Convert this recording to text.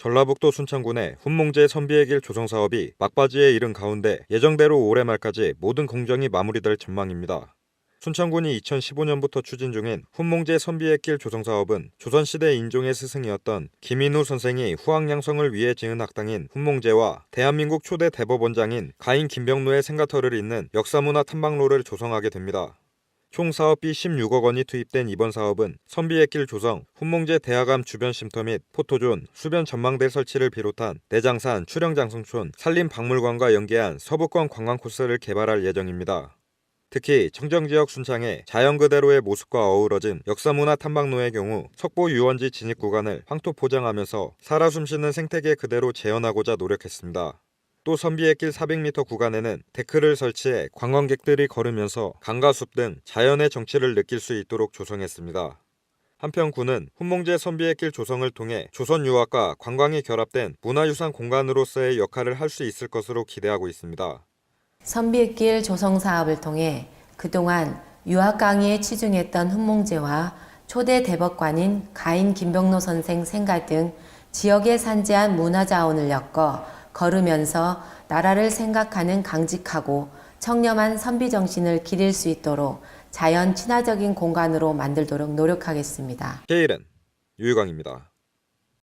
전라북도 순창군의 훈몽제 선비의 길 조성 사업이 막바지에 이른 가운데 예정대로 올해 말까지 모든 공정이 마무리될 전망입니다. 순창군이 2015년부터 추진 중인 훈몽제 선비의 길 조성 사업은 조선시대 인종의 스승이었던 김인후 선생이 후학 양성을 위해 지은 학당인 훈몽제와 대한민국 초대 대법원장인 가인 김병로의 생가터를 잇는 역사문화 탐방로를 조성하게 됩니다. 총 사업비 16억 원이 투입된 이번 사업은 선비의 길 조성, 훈몽제 대하감 주변 쉼터 및 포토존, 수변 전망대 설치를 비롯한 내장산, 출영장성촌, 산림박물관과 연계한 서부권 관광 코스를 개발할 예정입니다. 특히 청정지역 순창의 자연 그대로의 모습과 어우러진 역사문화 탐방로의 경우 석보 유원지 진입 구간을 황토 포장하면서 살아 숨쉬는 생태계 그대로 재현하고자 노력했습니다. 또 선비의 길 400m 구간에는 데크를 설치해 관광객들이 걸으면서 강과 숲 등 자연의 정취를 느낄 수 있도록 조성했습니다. 한편 군은 훈몽제 선비의 길 조성을 통해 조선 유학과 관광이 결합된 문화유산 공간으로서의 역할을 할 수 있을 것으로 기대하고 있습니다. 선비의 길 조성 사업을 통해 그동안 유학 강의에 치중했던 훈몽제와 초대 대법관인 가인 김병로 선생 생가 등 지역에 산재한 문화 자원을 엮어 걸으면서 나라를 생각하는 강직하고 청렴한 선비 정신을 기릴 수 있도록 자연 친화적인 공간으로 만들도록 노력하겠습니다. 케일은 유유광입니다.